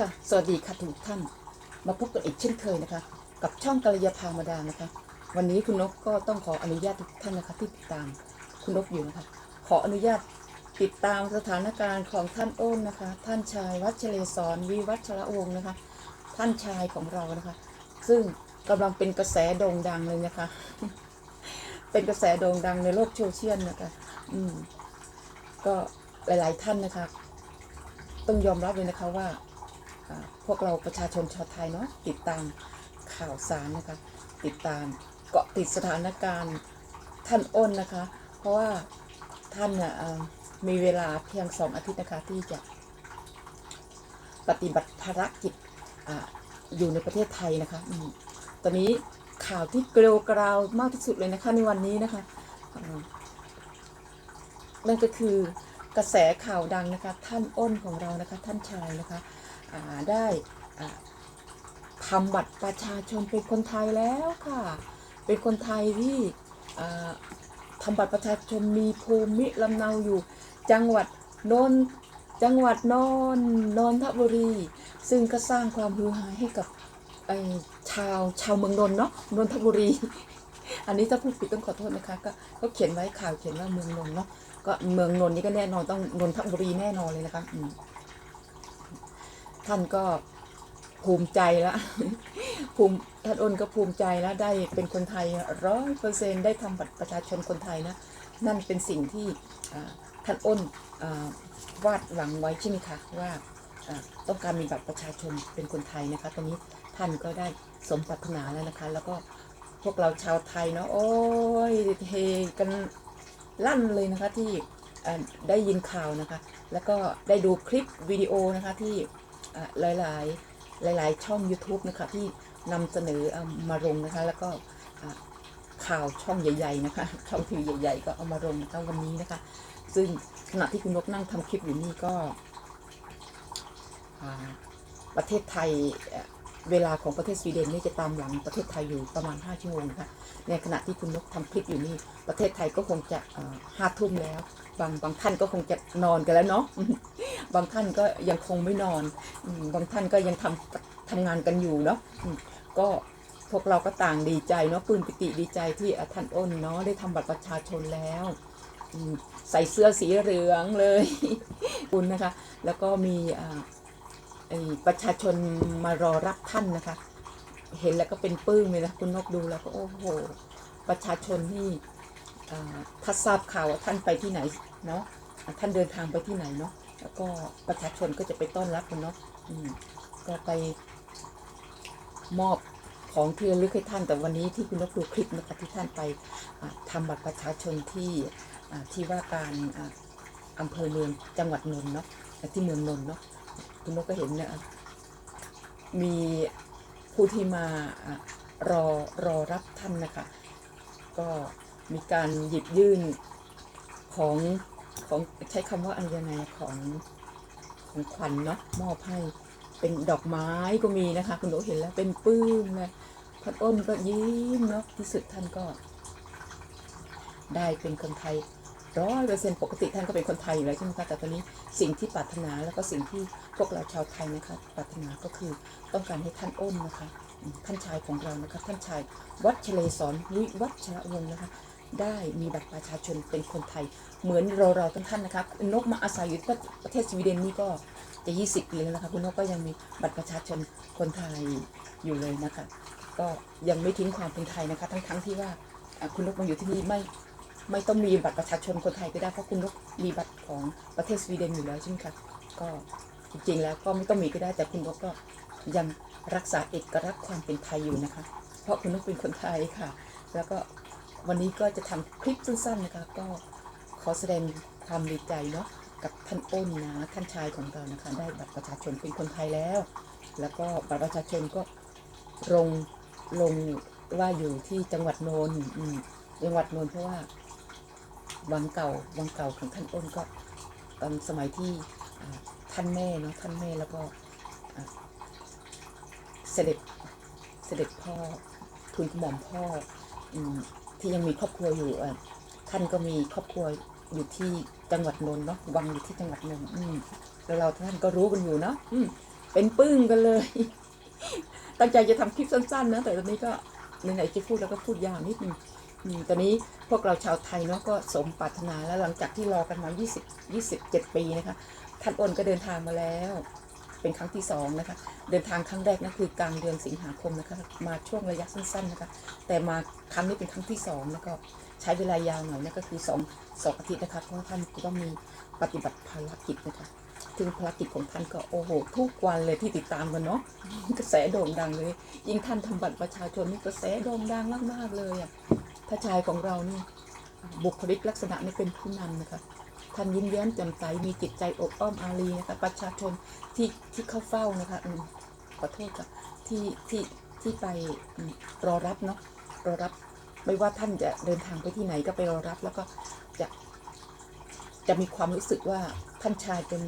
ค่ะ สวัสดีค่ะทุกท่าน มาพบกันอีกเช่นเคยนะคะ กับช่องกัลยาภามาดานะคะ วันนี้คุณนกก็ต้องขออนุญาตทุกท่านนะคะที่ติดตาม คุณนกอยู่นะคะ ขออนุญาตติดตามสถานการณ์ของท่านโอ้นนะคะ ท่านชายวัชเลศรวิวัชระวงศ์นะคะ ท่านชายของเรานะคะ ซึ่งกำลังเป็นกระแสโด่งดังเลยนะคะ เป็นกระแสโด่งดังในโลกโซเชียลนะคะ อืม ก็หลาย ๆ ท่านนะคะ ต้องยอมรับเลยนะคะว่า พวกเราประชาชนชาวไทยเนาะติดตามข่าวสารนะคะ ติดตามเกาะติดสถานการณ์ท่านอ้นนะคะ เพราะว่าท่านนะมีเวลาเพียงสองอาทิตย์นะคะที่จะปฏิบัติภารกิจออยู่ในประเทศไทยนะคะอตอนนี้ข่าวที่เกลียวกราวมากที่สุดเลยนะคะในวันนี้นะคะนั่นก็คือกระแสข่าวดังนะคะ ท่านอ้นของเรานะคะ ท่านชายนะคะ ได้ทำบัตรประชาชนเป็นคนไทยแล้วค่ะ เป็นคนไทยที่ทำบัตรประชาชนมีภูมิลำเนาอยู่ จังหวัดนนจังหวัดนนนนทบุรี ซึ่งก็สร้างความฮือฮาให้กับชาวชาวเมืองนนเนาะนนทบุรี อันนี้ถ้าพูดผิดต้องขอโทษนะคะ ก็เขาเขียนไว้ข่าวเขียนว่าเมืองนนเนาะก็เมืองนนนี่ก็แน่นอนต้องนนทบุรีแน่นอนเลยนะคะอืม ท่านก็ภูมิใจแล้วภูมิท่านอ้นก็ภูมิใจแล้วได้เป็นคนไทยร้อยเปอร์เซ็นได้ทำบัตรประชาชนคนไทยนะ นั่นเป็นสิ่งที่ท่านอ้นวาดหวังไว้ใช่ไหมคะว่าต้องการมีบัตรประชาชนเป็นคนไทยนะคะ ตอนนี้ท่านก็ได้สมปรารถนาแล้วนะคะ แล้วก็พวกเราชาวไทยเนาะโอ้ยเฮกันลั่นเลยนะคะที่ได้ยินข่าวนะคะ แล้วก็ได้ดูคลิปวิดีโอนะคะที่ หลาหลายๆหลายช่อง YouTube นะคะที่นำเสนอเอามาลงนะคะ แล้วก็ข่าวช่องใหญ่ ๆ นะคะ ช่องทีวีใหญ่ ๆ ก็เอามาลงนะคะวันนี้นะคะ ซึ่งขณะที่คุณนกนั่งทำคลิปอยู่นี่ก็ประเทศไทย เวลาของประเทศสวีเดนนี่จะตามหลังประเทศไทยอยู่ประมาณ 5 ชั่วโมงนะคะในขณะที่คุณนกทำคลิปอยู่นี่ประเทศไทยก็คงจะห้าทุ่มแล้ว บางบางท่านก็คงจะนอนกันแล้วเนาะบางท่านก็ยังคงไม่นอน บางท่านก็ยังทำทำงานกันอยู่เนาะก็พวกเราก็ต่างดีใจเนาะปลื้มปิติดีใจที่ท่านอ้นเนาะได้ทำบัตรประชาชนแล้วใส่เสื้อสีเหลืองเลยคุณนะคะ แล้วก็มีอ่า ประชาชนมารอรับท่านนะคะ เห็นแล้วก็เป็นปื้มเลยนะคุณนกดูแล้วก็โอ้โห ประชาชนนี่ถ้าทราบข่าวว่าท่านไปที่ไหนเนาะท่านเดินทางไปที่ไหนเนาะแล้วก็ประชาชนก็จะไปต้อนรับคุณนาะอืมก็ไปมอบของที่ระลึกให้ท่านแต่วันนี้ที่คุณนกดูคลิปนะคะที่ท่านไปอ่าทำบัตรประชาชนที่ที่ว่าการอ่าอำเภอเมืองจังหวัดนนท์เนาะที่เมืองนนท์เนาะ คุณนกก็เห็นเนี่ยมีผู้ที่มารอรอรับท่านนะคะ ก็มีการหยิบยื่นของของใช้คำว่าอะไรยังไงของของขวัญเนาะมอบให้เป็นดอกไม้ก็มีนะคะ คุณโอเห็นแล้วเป็นปื้มเลยท่านอ้นก็ยิ้มเนาะที่สุดท่านก็ได้เป็นคนไทย ร้อยเปอร์เซ็นต์ปกติท่านก็เป็นคนไทยอยู่แล้วใช่ไหมคะแต่ตอนนี้สิ่งที่ปรารถนาแล้วก็สิ่งที่พวกเราชาวไทยนะคะปรารถนาก็คือต้องการให้ท่านอ้นนะคะ ท่านชายของเรานะคะท่านชายวัชเฉลศรวิวัชระวงศ์นะคะ ได้มีบัตรประชาชนเป็นคนไทย เหมือนเราเราท่านๆนะคะนกมาอาศัยอยู่ประเทศสวีเดนนี่ก็จะ 20ปีแล้วนะคะคุณนกก็ยังมีบัตรประชาชนคนไทยอยู่เลยนะคะ ก็ยังไม่ทิ้งความเป็นไทยนะคะ ทั้งๆที่ว่าคุณนกมาอยู่ที่นี่ไม่ ไม่ต้องมีบัตรประชาชนคนไทยก็ได้เพราะคุณนกมีบัตรของประเทศสวีเดนอยู่แล้วใช่ไหมคะก็จริงๆแล้วก็ไม่ต้องมีก็ได้ แต่คุณนกก็ยังรักษาเอกลักษณ์ความเป็นไทยอยู่นะคะ เพราะคุณนกเป็นคนไทยค่ะ แล้วก็วันนี้ก็จะทำคลิปสั้นๆนะคะก็ขอแสดงความดีใจเนาะกับท่านอ้นนะท่านชายของเรานะคะ ได้บัตรประชาชนเป็นคนไทยแล้ว แล้วก็บัตรประชาชนก็ลงลงว่าอยู่ที่จังหวัดนนอืมจังหวัดโนนเพราะว่า วังเก่าวังเก่าของท่านอ้นก็ตอนสมัยที่ท่านแม่เนาะท่านแม่แล้วก็เสด็จเสด็จพ่อทูลกระหม่อมพ่ออที่ยังมีครอบครัวอยู่อะท่านก็มีครอบครัวอยู่ที่จังหวัดนนท์เนาะวังอยู่ที่จังหวัดนนท์แล้วเราท่านก็รู้กันอยู่เนาะเป็นปึ้งกันเลย ตั้งใจจะทำคลิปสั้นๆนะแต่ตอนนี้ก็ไหนๆจะพูดแล้วก็พูดยาวนิดนึง ตอนนี้พวกเราชาวไทยเนาะก็สมปรารถนาแล้วหลังจากที่รอกันมา 20 27 ปีนะคะ ท่านอ้นก็เดินทางมาแล้ว เป็นครั้งที่สองนะคะ เดินทางครั้งแรกนั่นคือกลางเดือนสิงหาคมนะคะ มาช่วงระยะสั้นๆนะคะ แต่มาครั้งนี้เป็นครั้งที่สองแล้วก็ใช้เวลายาวหน่อยนะก็คือสองสองอาทิตย์นะคะ เพราะท่านจะต้องมีปฏิบัติภารกิจนะคะถึงภารกิจของท่านก็โอ้โหทุกวันเลยที่ติดตามกันเนาะกระแสโด่งดังเลย ยิ่งท่านทำบัตรประชาชนนี่กระแสโด่งดังมากๆเลยอะ พระชายของเรานี่บุคลิกลักษณะนี่เป็นผู้นำนะคะท่านยิ้มแย้มแจ่มใสมีจิตใจอบอ้อมอารีนะคะประชาชนที่ที่เข้าเฝ้านะคะอืมขอโทษค่ะที่ที่ที่ไปรอรับเนาะรอรับไม่ว่าท่านจะเดินทางไปที่ไหนก็ไปรอรับ แล้วก็จะจะมีความรู้สึกว่าท่านชายเป็น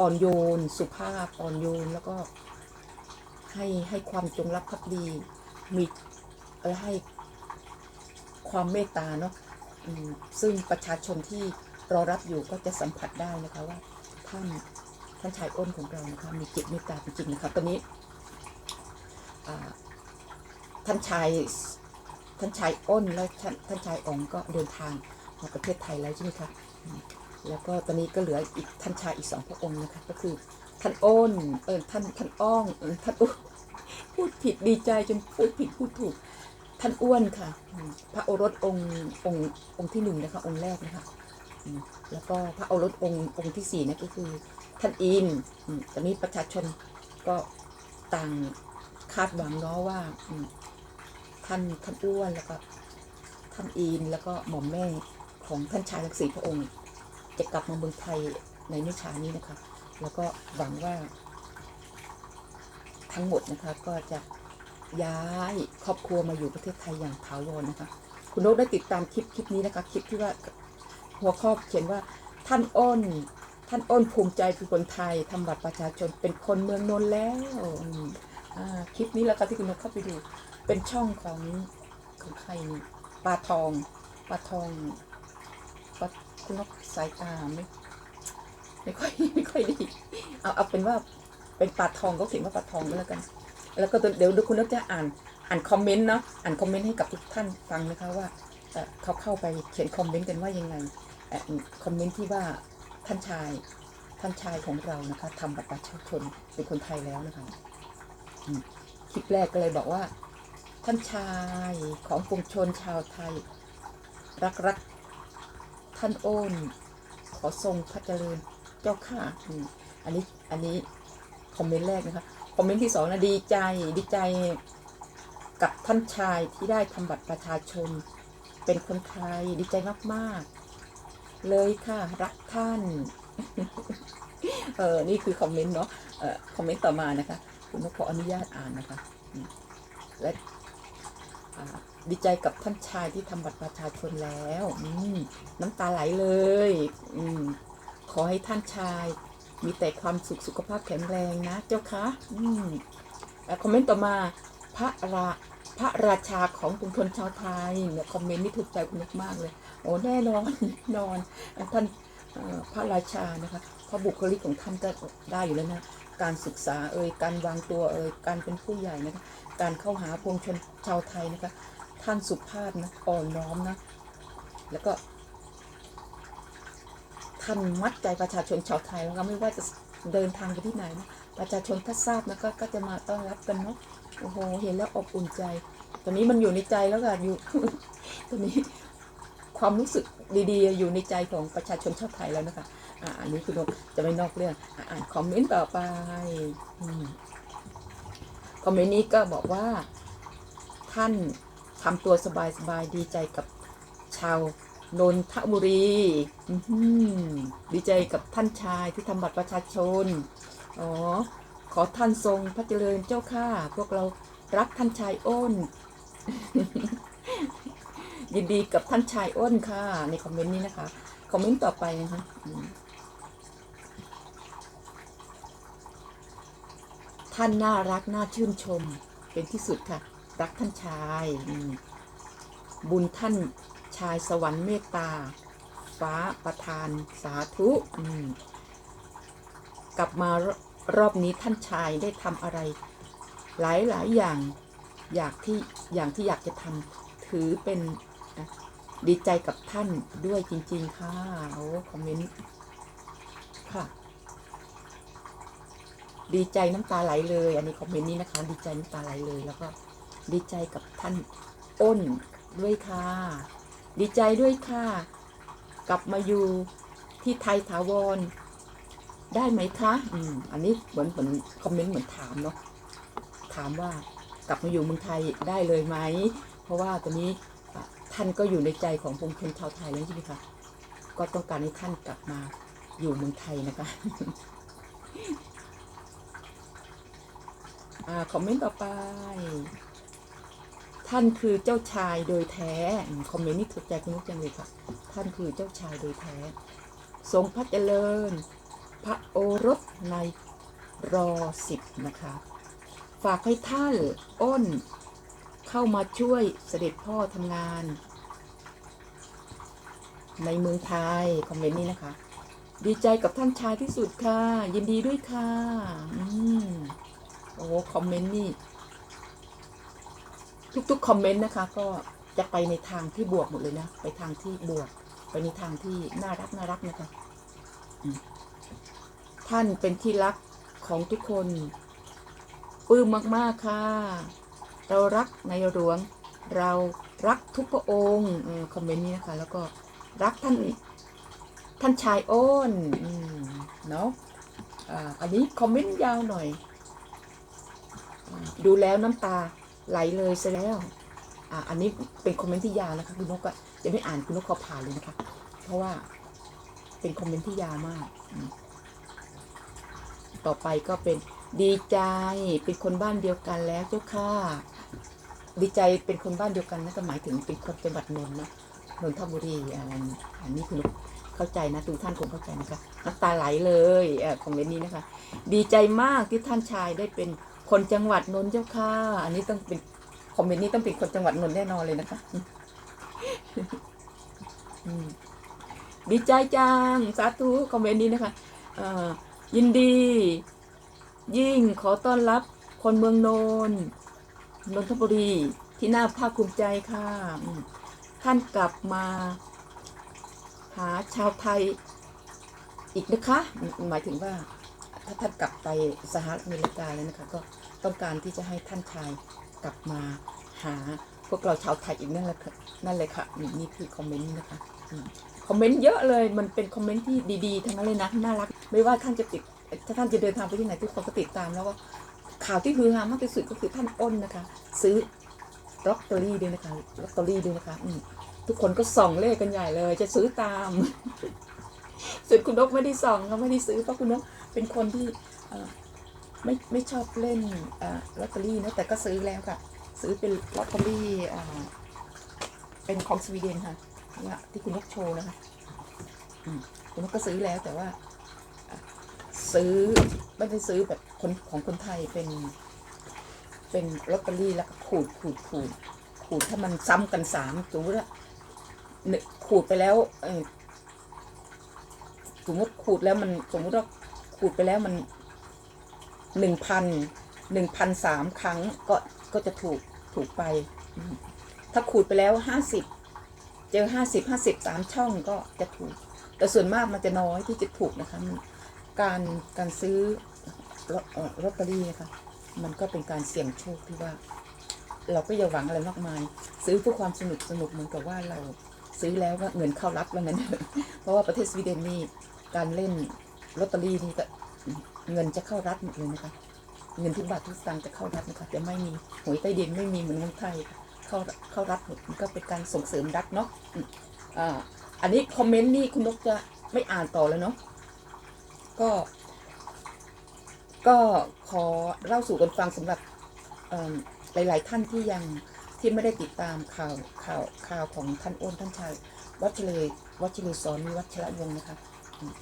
อ่อนโยน สุภาพอ่อนโยนแล้วก็ให้ให้ความจงรักภักดีมีให้ ความเมตตาเนาะซึ่งประชาชนที่รอรับอยู่ก็จะสัมผัสได้นะคะว่าท่านท่านชายอ้นของเรานะคะมีจิตเมตตาจริงๆนะคะตอนนี้ท่านชายท่านชายอ้นและท่านท่านชายองก็เดินทางมาประเทศไทยแล้วใช่ไหมคะแล้วก็ตอนนี้ก็เหลืออีกท่านชายอีกสองพระองค์นะคะก็คือท่านอ้นเออท่านท่านอ้องเออท่านอ้วนพูดผิดดีใจจนพูดผิดพูดถูก ท่านอ้วนค่ะ พระโอรสองค์องค์องค์ที่หนึ่งนะคะ องค์แรกนะคะแล้วก็พระโอรสองค์องค์ที่สี่นะก็คือ ท่านอินตอนนี้ประชาชนก็ต่างคาดหวังเนาะว่าท่านท่านอ้วนแล้วก็ท่านอินแล้วก็หม่อมแม่ของท่านชายทั้งสี่พระองค์ จะกลับมาเมืองไทยในไม่ช้านี้นะคะ แล้วก็หวังว่า ทั้งหมดนะคะก็จะ ย้ายครอบครัวมาอยู่ประเทศไทยอย่างถาวรนะคะ คุณนกได้ติดตามคลิปคลิปนี้นะคะคลิปที่ว่าหัวข้อเขียนว่าท่านอ้น ท่านอ้นภูมิใจคือคนไทยทำบัตรประชาชนเป็นคนเมืองนนท์แล้วคลิปนี้และค่ะที่คุณนกเข้าไปดู เป็นช่องของของใครนี่ปลาทองปลาทองปลาคุณนกสายตาไม่ไม่ค่อยไม่ค่อยดีเอาเอาเป็นว่าเป็นปลาทองก็เขียนว่าปลาทองก็แล้วกัน แล้วก็เดี๋ยวคุณนกจะอ่านอ่านคอมเมนต์เนาะอ่านคอมเมนต์ให้กับทุกท่านฟังนะคะว่าเขาเข้าไปเขียนคอมเมนต์กันว่ายังไงคอมเมนต์ที่ว่าท่านชายท่านชายของเรานะคะทำบัตรประชาชนเป็นคนไทยแล้วนะคะคลิปแรกก็เลยบอกว่า ท่านชายของปวงชนชาวไทย รักรักท่านโอนขอทรงพระเจริญเจ้าค่ะอันนี้อันนี้คอมเมนต์แรกนะคะ อมเมนต์ที่สองนะดีใจดีใจกับท่านชายที่ได้ทำบัตรประชาชน เป็นคนไทยดีใจมาก ๆ เลยค่ะ รักท่าน เออนี่คือคอมเมนต์เนาะเออคอมเมนต์ต่อมานะคะคุณนกขออนุญาตอ่านนะคะ และดีใจกับท่านชายที่ทำบัตรประชาชนแล้วน้ำตาไหลเลยอขอให้ท่านชาย มีแต่ความสุขสุขภาพแข็งแรงนะเจ้าคะอืมแล้วคอมเมนต์ต่อมาพระราพระราชาของปวงชนชาวไทยเนี่ยคอมเมนต์นี่ถูกใจคุณมากเลย โอ้แน่นอนนอนท่านพระราชานะคะพระบุคลิกของท่านก็ได้อยู่แล้วนะ การศึกษาเอ่ยการวางตัวเอ่ยการเป็นผู้ใหญ่นะคะการเข้าหาปวงชนชาวไทยนะคะ ท่านสุภาพนะอ่อนน้อมนะแล้วก็ ท่านมัดใจประชาชนชาวไทยแล้วก็ไม่ว่าจะเดินทางไปที่ไหนนะประชาชนถ้าทราบนะก็ก็จะมาต้อนรับกันเนาะโอ้โหเห็นแล้วอบอุ่นใจ ตอนนี้มันอยู่ในใจแล้วค่ะอยู่ตอนนี้ความรู้สึกดีๆ อยู่ในใจของประชาชนชาวไทยแล้วนะคะอ่าอันนี้คุณจะไม่นอกเรื่องอ่านคอมเมนต์ต่อไปอคอมเมนต์นี้ก็บอกว่า ท่านทำตัวสบายๆดีใจกับชาว นนทบุรีดีใจกับท่านชายที่ทำบัตรประชาชน อ๋อ ขอท่านทรงพระเจริญเจ้าค่ะพวกเรารักท่านชายอ้น ยินดีกับท่านชายอ้นค่ะ ในคอมเมนต์นี้นะคะ คอมเมนต์ต่อไปนะคะท่านน่ารักน่าชื่นชมเป็นที่สุดค่ะ รักท่านชาย บุญท่าน ชายสวรรค์เมตตา ฟ้าประทานสาธุกลับมารอบนี้ท่านชายได้ทำอะไร หลายหลายอย่างอยากที่อย่างที่อยากจะทำถือเป็นดีใจกับท่านด้วยจริง ๆ ค่ะโอ้คอมเมนต์ค่ะ ดีใจน้ำตาไหลเลย อันนี้คอมเมนต์นี้นะคะ ดีใจน้ำตาไหลเลยแล้วก็ดีใจกับท่านอ้นด้วยค่ะ ดีใจด้วยค่ะ กลับมาอยู่ที่ไทยถาวร ได้ไหมคะอืมอันนี้เหมือนเหมือนคอมเมนต์เหมือนถามเนาะถามว่ากลับมาอยู่เมืองไทยได้เลยไหม เพราะว่าตอนนี้ท่านก็อยู่ในใจของปวงชนชาวไทยแล้วใช่ไหมคะก็ต้องการให้ท่านกลับมาอยู่เมืองไทยนะคะอ่าคอมเมนต์ต่อไป ท่านคือเจ้าชายโดยแท้ คอมเมนต์นี้ถูกใจคุณนุกจังเลยค่ะ ท่านคือเจ้าชายโดยแท้ ทรงพระเจริญ พระโอรสในรอสิบนะคะ ฝากให้ท่านอ้น เข้ามาช่วยเสด็จพ่อทำงาน ในเมืองไทย คอมเมนต์นี้นะคะ ดีใจกับท่านชายที่สุดค่ะ ยินดีด้วยค่ะ อืมโอ้คอมเมนต์นี่ ทุกๆคอมเมนต์นะคะ ก็จะไปในทางที่บวกหมดเลยนะ ไปทางที่บวก ไปในทางที่น่ารักน่ารักนะคะ ท่านเป็นที่รักของทุกคนปลื้มมากๆค่ะ เรารักในหลวง เรารักทุกพระองค์คอมเมนต์นี้นะคะ แล้วก็รักท่านท่านชายโอ้นเนาะอันนี้คอมเมนต์ยาวหน่อย ดูแล้วน้ำตา ไหลเลยซะแล้วอ่าอันนี้เป็นคอมเมนต์ที่ยาวนะคะคุณนกอะจะไม่อ่านคุณนกขอผ่านเลยนะคะ เพราะว่าเป็นคอมเมนต์ที่ยาวมาก ต่อไปก็เป็นดีใจเป็นคนบ้านเดียวกันแล้วเจ้าค่ะ ดีใจเป็นคนบ้านเดียวกันนะก็หมายถึงเป็นคนจังหวัดนนท์นะนนทบุรีอ่าอันนี้คุณนกเข้าใจนะทุกท่านคงเข้าใจนะคะน้ำตาไหลเลยอคอมเมนต์นี้นะคะ ดีใจมากที่ท่านชายได้เป็น คนจังหวัดนนท์เจ้าค่ะ อันนี้ต้องเป็นคอมเมนต์นี้ต้องเป็นคนจังหวัดนนท์แน่นอนเลยนะคะดีใจจังสาธุคอมเมนต์นี้นะคะยินดี ยิ่งขอต้อนรับคนเมืองนนท์นนทบุรีที่น่าภาคภูมิใจค่ะ ท่านกลับมา หาชาวไทยอีกนะคะ หมายถึงว่า ถ้าท่านกลับไปสหรัฐอเมริกาแล้วนะคะก็ต้องการที่จะให้ท่านชายกลับมาหาพวกเราชาวไทยอีกนั่นแหละนั่นเลยค่ะนี่นี่คือคอมเมนต์นะคะคอมเมนต์เยอะเลยมันเป็นคอมเมนต์ที่ดีๆทั้งนั้นเลยนะน่ารัก ไม่ว่าท่านจะติดถ้าท่านจะเดินทางไปที่ไหนทุกคนก็ติดตามแล้วก็ข่าวที่ฮือฮามากที่สุดก็คือท่านอ้นนะคะ ซื้อลอตเตอรี่ด้วยนะคะลอตเตอรี่ด้วยนะคะทุกคนก็ส่องเลขกันใหญ่เลย จะซื้อตามส่วนคุณนกไม่ได้ส่องก็ไม่ได้ซื้อเพราะคุณนก เป็นคนที่ไม่ไม่ชอบเล่นอลอตเตอรี่นะแต่ก็ซื้อแล้วค่ะ ซื้อเป็นลอตเตอรี่เป็นของสวีเดนค่ะนี่ที่คุณนกโชว์นะคะคุณนกก็ซื้อแล้วแต่ว่าซื้อไม่ได้ซื้อแบบคนของคนไทยเป็น เป็นลอตเตอรี่แล้วก็ขูดขูดขูดขูดถ้ามันซ้ำกันสามสมมติว่าขูดไปแล้วสมมติขูดแล้วมันสมมติว่า ขูดไปแล้วมันหนึ่งพันหนึ่งพันสามครั้งก็ก็จะถูกถูกไป ถ้าขูดไปแล้วห้าสิบเจอห้าสิบห้าสิบสามช่องก็จะถูก แต่ส่วนมากมันจะน้อยที่จะถูกนะคะการการซื้อลอตเตอรี่นะคะมันก็เป็นการเสี่ยงโชคที่ว่า เราก็อย่าหวังอะไรมากมาย ซื้อเพื่อความสนุกสนุกเหมือนกับว่าเราซื้อแล้วก็เงินเข้ารับแล้วนั้นเพราะว่าประเทศสวีเดนนี่การเล่น ลอตเตอรี่นี่ก็เงินจะเข้ารัฐหมดเลยนะคะ เงินทุกบาททุกสตางค์จะเข้ารัฐนะคะจะไม่มีหวยใต้ดินไม่มีเหมือนเมืองไทยเข้าเข้ารัฐหมดมันก็เป็นการส่งเสริมรัฐเนาะอ่าอันนี้คอมเมนต์นี่คุณนกจะไม่อ่านต่อแล้วเนาะก็ ก็ขอเล่าสู่กันฟังสำหรับหลาย ๆ ท่านที่ยังที่ไม่ได้ติดตามข่าวข่าวข่าวของท่านอ้นท่านชายวัชเลยวัชเลยสอนวิวัชระวงศ์นะคะ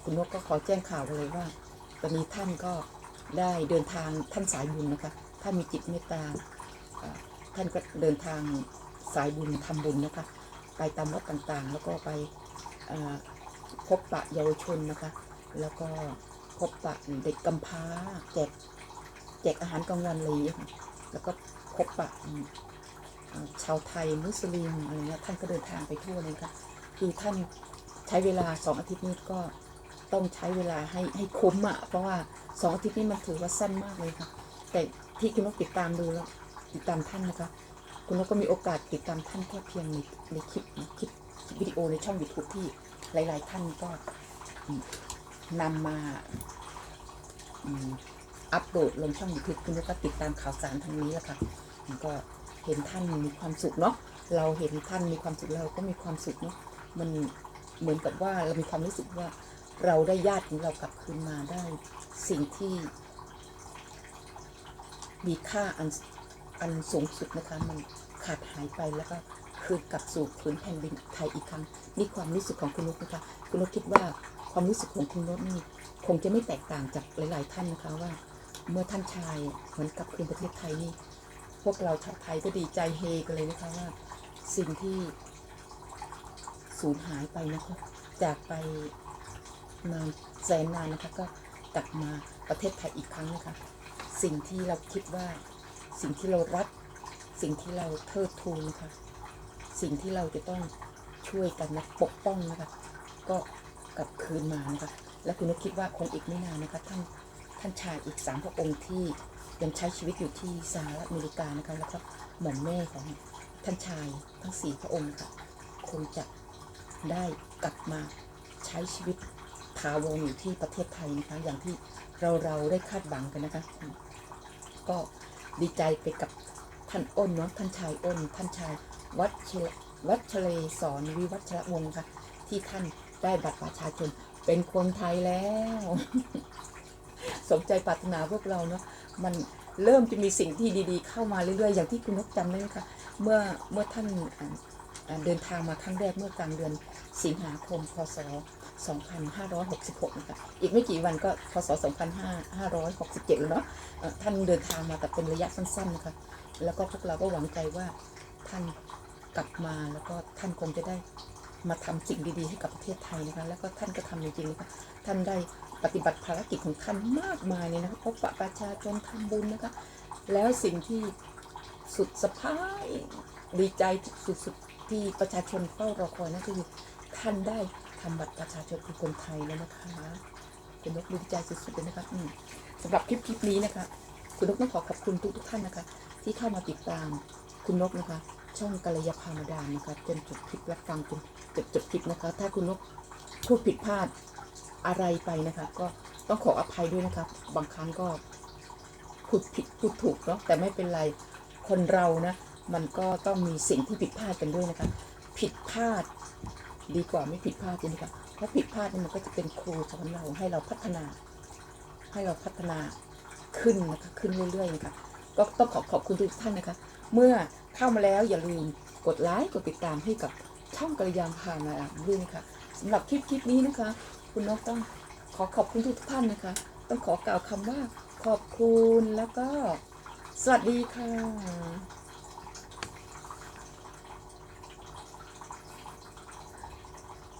คุณนกก็ขอแจ้งข่าวไปเลยว่า ตอนนี้ท่านก็ได้เดินทางท่านสายบุญนะคะท่านมีจิตเมตตาท่านก็เดินทางสายบุญทำบุญนะคะไปตามวัดต่างๆ แล้วก็ไปพบปะเยาวชนนะคะ แล้วก็พบปะเด็กกำพร้าแจกแจกอาหารกลางวันเงี้ยแล้วก็พบปะชาวไทยมุสลิมอะไรเงี้ยท่านก็เดินทางไปทั่วเลยค่ะคือท่านใช้เวลาสองอาทิตย์นี้ก็ ต้องใช้เวลาให้ให้คุ้มอะ เพราะว่าสองอาทิตย์นี้มันถือว่าสั้นมากเลยค่ะ แต่ที่คุณนกติดตามดูแล้วติดตามท่านนะคะ คุณนกก็มีโอกาสติดตามท่านแค่เพียงในในคลิปคลิปวิดีโอในช่อง YouTube ที่หลาย ๆ ท่านก็นำมาอัปโหลดลงช่อง YouTube คุณนกก็ติดตามข่าวสารทางนี้แหละค่ะก็เห็นท่านมีความสุขเนาะเราเห็นท่านมีความสุขเราก็มีความสุขเนาะมันเหมือนกับว่าเรามีความรู้สึกว่า เราได้ญาติของเรากลับคืนมาได้สิ่งที่ มีค่าอันอันสูงสุดนะคะมันขาดหายไปแล้วก็คืนกลับสู่พื้นแผ่นดินไทยอีกครั้งนี่ความรู้สึกของคุณนกนะคะคุณนกคิดว่าความรู้สึกของคุณนกนี่คงจะไม่แตกต่างจากหลาย ๆ ท่านนะคะว่า เมื่อท่านชายเหมือนกลับคืนประเทศไทยนี่พวกเราชาวไทยก็ดีใจเฮกันเลยนะคะว่า สิ่งที่สูญหายไปนะคะจากไป นานแสนนานนะคะก็กลับมาประเทศไทยอีกครั้งนะคะ สิ่งที่เราคิดว่า สิ่งที่เรารัก สิ่งที่เราเทิดทูนนะคะ สิ่งที่เราจะต้องช่วยกันนะปกป้องนะคะ ก็กลับคืนมานะคะ และคุณนกคิดว่าคงอีกไม่นานนะคะท่านท่านชายอีกสามพระองค์ที่ยังใช้ชีวิตอยู่ที่สหรัฐอเมริกานะคะแล้วก็หม่อมแม่ของท่านชายทั้งสี่พระองค์ค่ะคงจะได้กลับมาใช้ชีวิต ถาวรอยู่ที่ประเทศไทยนะคะ อย่างที่เราเราได้คาดหวังกันนะคะ ก็ดีใจไปกับท่านอ้นเนาะท่านชายอ้น ท่านชายวัดเชวัดเชลสอนวิวัชรวงศ์ค่ะ ที่ท่านได้บัตรประชาชนเป็นคนไทยแล้ว สมใจปรารถนาพวกเราเนาะมันเริ่มจะมีสิ่งที่ดีๆ เข้ามาเรื่อยๆ อย่างที่คุณนกจำได้ไหมคะเมื่อเมื่อท่านเดินทางมาครั้งแรกเมื่อกลางเดือนสิงหาคมพศ 2566 นะคะ อีกไม่กี่วันก็พศ 2567 แล้วเนาะท่านเดินทางมาแต่เป็นระยะสั้นๆนะคะ แล้วก็พวกเราก็หวังใจว่าท่านกลับมาแล้วก็ท่านคงจะได้มาทำสิ่งดีๆให้กับประเทศไทยนะคะ แล้วก็ท่านก็ทำจริงๆนะคะท่านได้ปฏิบัติภารกิจของท่านมากมายเลยนะคะพบปะประชาชนทำบุญนะคะ แล้วสิ่งที่สุดสะพายดีใจสุดๆที่ประชาชนเฝ้ารอคอยนั่นคือท่านได้ ทำบัตรประชาชนคนไทยแล้วนะคะคุณนกดีใจสุดๆเลยนะคะอืมสำหรับคลิปคลิปนี้นะคะ คุณนกต้องขอขอบคุณทุกทุกๆท่านนะคะ ที่เข้ามาติดตามคุณนกนะคะ ช่องกัลยาพามาดานนะคะจนจบคลิปรับฟังจนจบจบคลิปนะคะ ถ้าคุณนกพูดผิดพลาดอะไรไปนะคะ ก็ต้องขออภัยด้วยนะคะบางครั้งก็พูดผิดพูดถูกเนาะแต่ไม่เป็นไรคนเรานะ มันก็ต้องมีสิ่งที่ผิดพลาดกันด้วยนะคะ ผิดพลาด ดีกว่าไม่ผิดพลาดจริงค่ะเพราะผิดพลาดนี่มันก็จะเป็นครูสอนเราให้เราพัฒนา ให้เราพัฒนาขึ้นนะคะขึ้นเรื่อยๆนะคะก็ต้องขอขอบคุณทุกท่านนะคะ เมื่อเข้ามาแล้วอย่าลืมกดไลค์กดติดตามให้กับช่องกระยามพานาด้วยนะคะสำหรับคลิปคลิปนี้นะคะ คุณนกต้องขอขอบคุณทุกท่านนะคะ ต้องขอกล่าวคำว่าขอบคุณแล้วก็ สวัสดีค่ะ